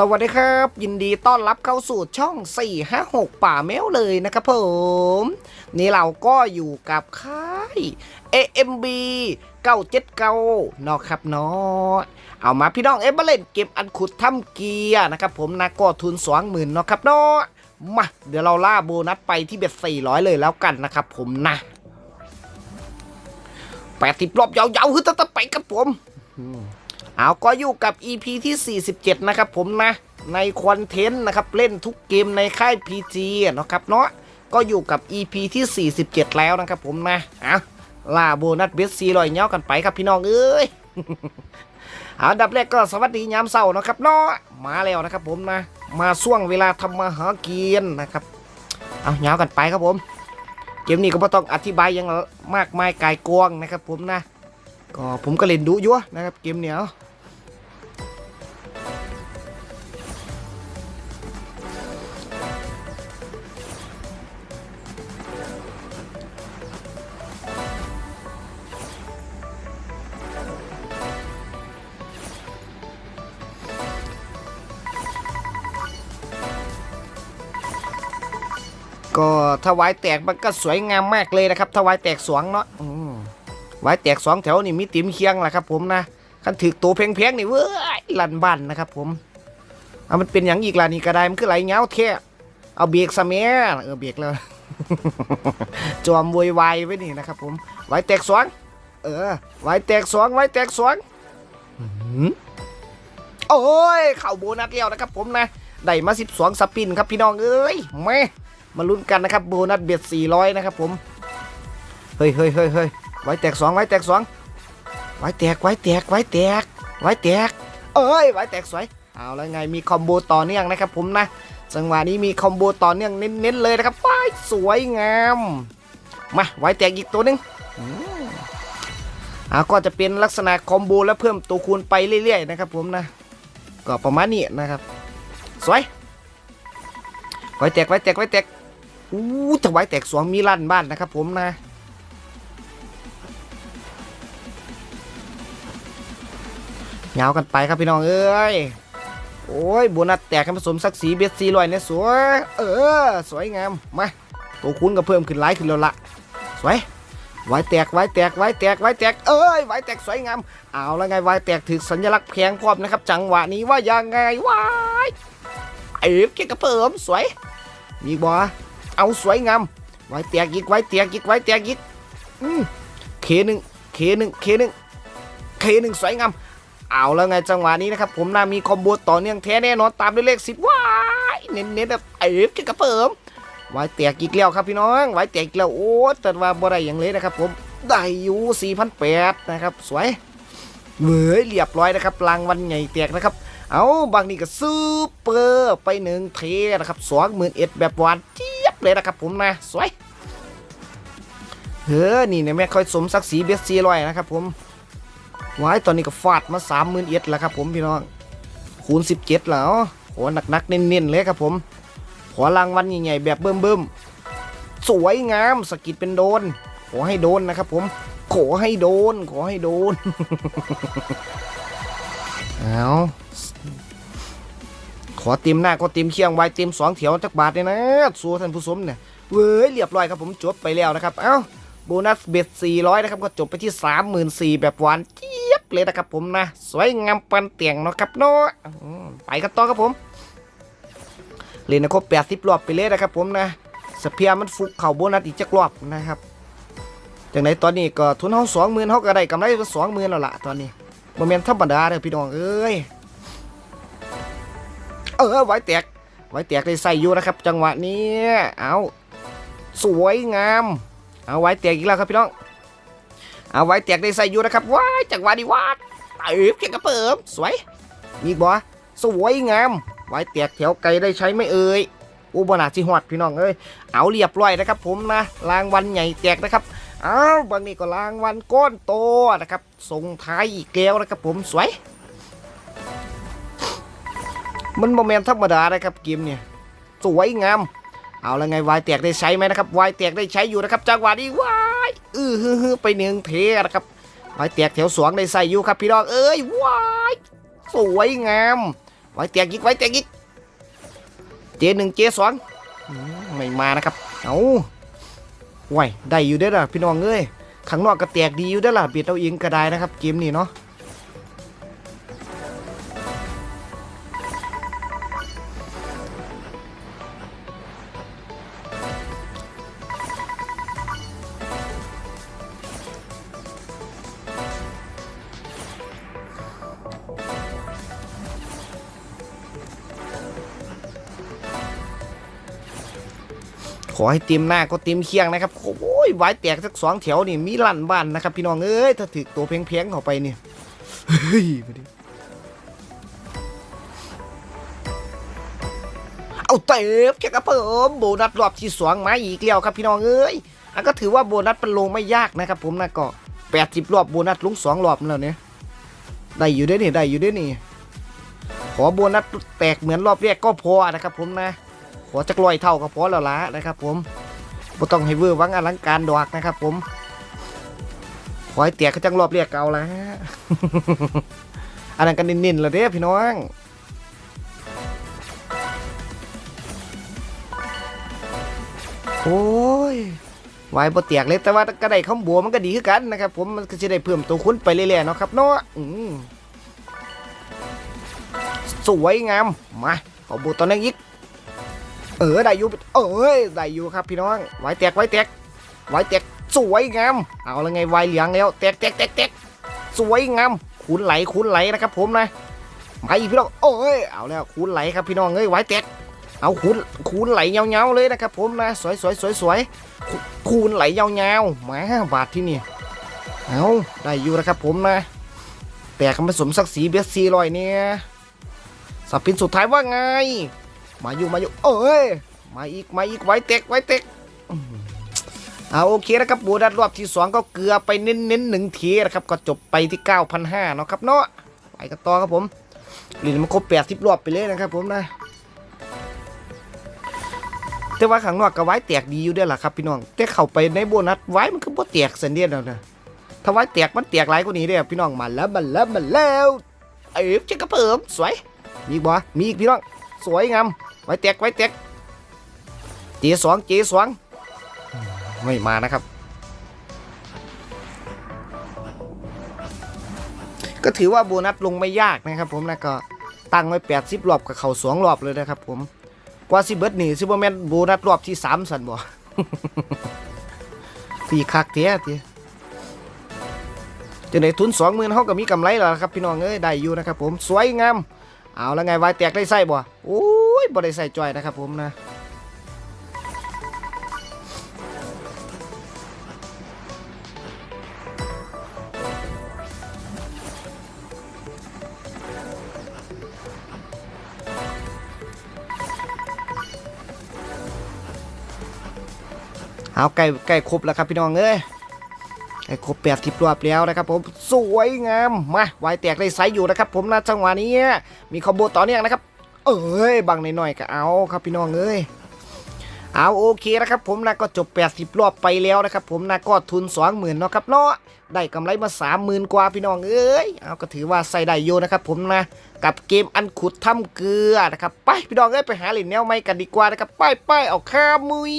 สวัสดีครับ ยินดีต้อนรับเข้าสู่ช่อง 456 ป่าแมวเลยนะครับผม นี่เราก็อยู่กับค่าย AMB 979เนาะครับเนาะเอามาพี่น้องเอเบเลนเก็บอันขุดถ้ำเกียร์นะครับผมนะก็ทุน20,000เนาะครับเนาะมา เดี๋ยวเราล่าโบนัสไปที่เบ็ด400 เลยแล้วกันนะครับผมนะ80รอบยาวๆฮึดตะไปครับผม เอาก็อยู่กับ EP ที่ 47 นะครับผมนะ ในคอนเทนต์นะครับเล่นทุกเกมในค่าย PG นะครับเนาะก็อยู่กับ EP ที่ 47 แล้วนะครับผมนะเอาล่าโบนัสเบสซีลอยเงี้ยกันไปครับพี่น้องเอ้ยเอาอันดับแรกก็สวัสดียามเช้านะครับเนาะมาแล้วนะครับผมนะ มาช่วงเวลาทำมาหากินนะครับ เอาเงาวกันไปครับผม เกมนี้ก็ไม่ต้องอธิบายยังมากมายกายกวงนะครับผมนะ ก็ผมก็เล่นดูยู่นะครับเกมเนี้ย ก็ถวายแตกมันก็สวยงามมากเลยนะครับถวายแตกสวงเนาะอืมถวายแตกสองแถวนี่มีติ๋มเคียงแหละครับ ผมนะคันถือตัวเพงๆนี่เว้ยลันบ้านนะครับ ผมเอามันเป็นอย่างอีกล่ะนี่กระไดมันคือไหลเงาแท้เอาเบรกซะแม่เออเบรกแล้วจอมวยวายไว้นี่นะครับ ผม ไว้แตกสวง เออ ไว้แตกสวง ไว้แตกสวงอื้อหือโอ้ยเข่าโบนัสแล้วนะครับ ผมนะได้มา12สปินครับพี่น้องเอ้ยแม่ มาลุ้นกันนะครับโบนัสเบียด400 นะครับผมเฮ้ยเฮ้ยเฮ้ยเฮ้ยไว้แตกสองไว้แตกสองไว้แตกไว้แตกไว้แตกไว้แตกเอ้ยไว้แตกสวยเอาแล้วไงมีคอมโบต่อเนื่องนะครับผมนะจังหวะนี้มีคอมโบต่อเนื่องเน้นๆเลยนะครับว้ายสวยงามมาไว้แตกอีกตัวหนึงอ่าก็จะเป็นลักษณะคอมโบและเพิ่มตัวคูณไปเรื่อยๆนะครับผมนะก็ประมาณนี้นะครับสวยไว้แตกไว้แตกไว้แตก อู้ถวายแตกสวงมีลั่นบ้านนะครับผมนะเงากันไปครับพี่น้องเอ้ย โอ้ยโบนัสแตกกันผสมสักสีเบสซีลอยเนี่ยสวย เออ สวยงาม มาตัวคุ้นก็เพิ่มขึ้นหลายขึ้นแล้วละสวยไว้แตกไว้แตกไว้แตกไว้แตกเอ้ยไว้แตกสวยงามเอาแล้วไงไว้แตกถึกสัญลักษณ์แพงพร้อมนะครับ จังหวะนี้ว่ายังไงวายเอฟเกกระเพิ่มสวย มีบ่ เอาสวยงามไว้แตกอีกไว้แตกอีกไว้แตกอีกอืมเคหนึ่งเคหนึ่งเคหนึ่งเคหนึ่งสวยงามเอาแล้วไงจังหวะนี้นะครับผมน่ามีคอมโบต่อเนื่องแท้แน่นอนตามด้วยเลขสิบว้ายเน้นๆแบบเอฟกระเพิ่มไว้แตกอีกแล้วครับพี่น้องไว้แตกอีกแล้วโอ้แต่ว่าบ่ได้อย่างเลยนะครับ ผมได้อยู่สี่พันแปดนะครับสวยเว้ยเรียบร้อยนะครับรางวัลใหญ่แตกนะครับ เอาบางนี่ก็ซูเปอร์ไปหนึ่งเทนะครับสองหมื่นเอ็ดแบบวานจ เลยนะครับผมนะสวยเฮ้อนี่เนี่ยแม่ค่อยสมศักดิ์ศรีเบสซีร้อยนะครับผมไว้ตอนนี้ก็ฟาดมาสามหมื่นเอ็ดแล้วครับผมพี่น้องคูณสิบเจ็ดแล้วโหหนักๆเน้นๆเลยครับผมขอรางวัลใหญ่ๆแบบเบิ่มๆสวยงามสกิดเป็นโดน ขอให้โดนนะครับผมขอให้โดน ขอให้โดน เอา อเต็มหน้าก็เต็มเคียงไว้เต็มสองแถวจักบาทเลยนะสัวท่านผู้ชมเนี่ยเว้ยเรียบร้อยครับผมจบไปแล้วนะครับ เอ้าโบนัสเบ็ด400 นะครับ ก็จบไปที่ 34,000 แบบหวานเจี๊ยบเลยนะครับผมนะ สวยงามปันเตียงเนาะครับเนาะไปกันต่อครับผม เล่นนะครบ80 รอบไปเลยนะครับผมนะสเปียร์มันฟุกเข่าโบนัสอีกจักรอบนะครับจากไหนตอนนี้ก็ทุนเฮาสองหมื่นเฮาก็ได้กำไรก็สองหมื่นแล้วล่ะตอนนี้โมเมนธรรมดาเลยพี่น้องเอ้ย ออไว้แตก ไว้แตกได้ใส่อยู่นะครับ จังหวะนี้ เอาสวยงาม เอาไว้แตกอีกแล้วครับพี่น้อง เอาไว้แตกได้ใส่อยู่นะครับ ว้ายจังหวะนี้วาดเอฟเก่งกระเปิมสวยมีอีกบ่สวยงาม ไว้แตกแถวไกลได้ใช้ไม่เอ่ยอุบนาจิหอดพี่น้องเอ้ย เอาเรียบร้อยนะครับ ผมนะ รางวัลใหญ่แจกนะครับ เอาบางนี้ก็รางวัลก้อนโตนะครับ ส่งท้ายอีกแล้วนะครับผมสวย มันโมเมนธรรมดานะครับเกมเนี่ยสวยงาม เอาแล้วไงวายแตกได้ใช้ไหมนะครับวายแตกได้ใช้อยู่นะครับจังหวะนี้วายอือฮือฮือไปหนึ่งเทนะครับวายแตกแถวสองได้ใส่อยู่ครับพี่น้องเอ้ยวายสวยงามไว้แตกยิกไว้แตกยิกเจหนึ่งเจสองไม่มานะครับเอาไหวได้อยู่ได้อล่ะพี่น้องเอ้ยข้างนอกก็แตกดีอยู่ได้อล่ะเบียดเอาเองก็ได้นะครับเกมนี้เนาะ ขอให้เต็มหน้าก็เต็มเคียงนะครับ โอ้ยไว้แตกสักสองแถวนี่มีลั่นบ้านนะครับ พี่น้องเอ้ยถ้าถือตัวเพียงๆเข้าไปเนี่ยเฮ้ยมาดิเอาเตบแค่กระเพิ่มโบนัสรอบที่สองมาอีกแล้วครับพี่น้องเอ้ยอันก็ถือว่าโบนัสเป็นลงไม่ยากนะครับ ผมนะก็แปดสิบรอบโบนัสลงสองรอบแล้วเนี่ยได้อยู่ด้วยนี่ได้อยู่ด้วยนี่ขอโบนัสแตกเหมือนรอบแรกก็พอนะครับ ผมนะ อจักรอยเท่าก็พอแล้วละนะครับผมบ่ต้องให้เวอร์วังอลังการดอกนะครับ ผมขอให้เตียกก็จังรอบเรียกเก่าละอันนั้นกันนิ่นๆแล้วเด้พี่น้องโอ้ยไว้บ่เตียกเลยแต่ว่าก็ได้ข้าบัวมันก็ดีขึ้นกันนะครับ ผมมันก็จะได้เพิ่มตัวคุ้นไปเรื่อยๆเนาะครับเนาะอืมสวยงามมาขอบูตอนนี้อีก เออได้อยู่เอ้ยได้อยู่ครับพี่น้องไว้แตกไว้แตกไว้แตกสวยงามเอาละไงไวเหลียงแล้วแตกแตกแตกแตกสวยงามคูณไหลคูณไหลนะครับ ผมนะมาอีกพี่น้องโอ้ยเอาแล้วคูณไหลครับพี่น้องเอ้ยไว้แตกเอาคูณคูณไหลเงาๆเลยนะครับ ผมนะสวยสวยสวยสวยคูณไหลเงาๆมาบาทที่นี่เอาได้อยู่นะครับผมนะแตกกันผสมศักดิ์ศรีเบสซีลอยเนี่ยสับพินสุดท้ายว่าไง มาอยู่มาอยู่เอ้ยมาอีกมาอีกไว้เต็กไว้เต็กเอาโอเคนะครับบูดัดรอบที่สองก็เกลือไปเน้นเน้นหนึ่งทีนะครับก็จบไปที่ 9,500เนาะครับเนาะไปกันต่อครับผมหลินมันครบ80รอบไปเลยนะครับผมนะแต่ว่าข้างนอกก็ไว้แตกดีอยู่ด้อล่ะครับพี่น้องแต่เข้าไปในโบนัสไว้มันคือบ่แตกเส้นเดียวแล้วนะถ้าไว้แตกมันแตกหลายกว่านี้เด้อพี่น้องมาแล้วมาแล้วมาแล้วเอ้ยเจ๊กระเพิ่มสวยมีกบ่มีอีกพี่น้อง สวยงามไว้แตกไว้แตกเจสองเจสองไม่มานะครับ ก็ถือว่าโบนัสลงไม่ยากนะครับ ผมนะก็ตั้งไว้80รอบกับเขาสองรอบเลยนะครับ ผมกว่าสิเบิร์ดนี่ซิบแมนโบนัสรอบที่สามสันบ่สี่คักเทียทีจะในทุนสองหมื่นเขาก็มีกำไรแล้วครับ พี่น้องเอ้ยได้อยู่นะครับ ผมสวยงาม เอาแล้วไงวายแตกได้ไส้บ่โอ้ยบ่ได้ใส่จอยนะครับผมนะเอาใกล้ใกล้ครบแล้วครับพี่น้องเอ้ย ใกล้ครบแปดสิบรอบแล้วนะครับผมสวยงามมาวายแตกได้ไซส์อยู่นะครับ ผมนะจังหวะนี้มีคอมโบต่อเนื่องนะครับ เอ้ยบังหน่อยๆก็เอาครับพี่น้องเอ้ยเอาโอเคนะครับผมนะก็จบ 80 รอบไปแล้วนะครับผมนะก็ทุน 20,000เนาะครับเนาะได้กำไรมา 30,000 กว่าพี่น้องเอ้ยเอาก็ถือว่าใส่ได้โยนะครับผมนะกับเกมอันขุดถ้ำเกลือนะครับไปพี่น้องเอ้ยไปหาเหรียญแนวใหม่กันดีกว่านะครับไปไปเอาข้ามุย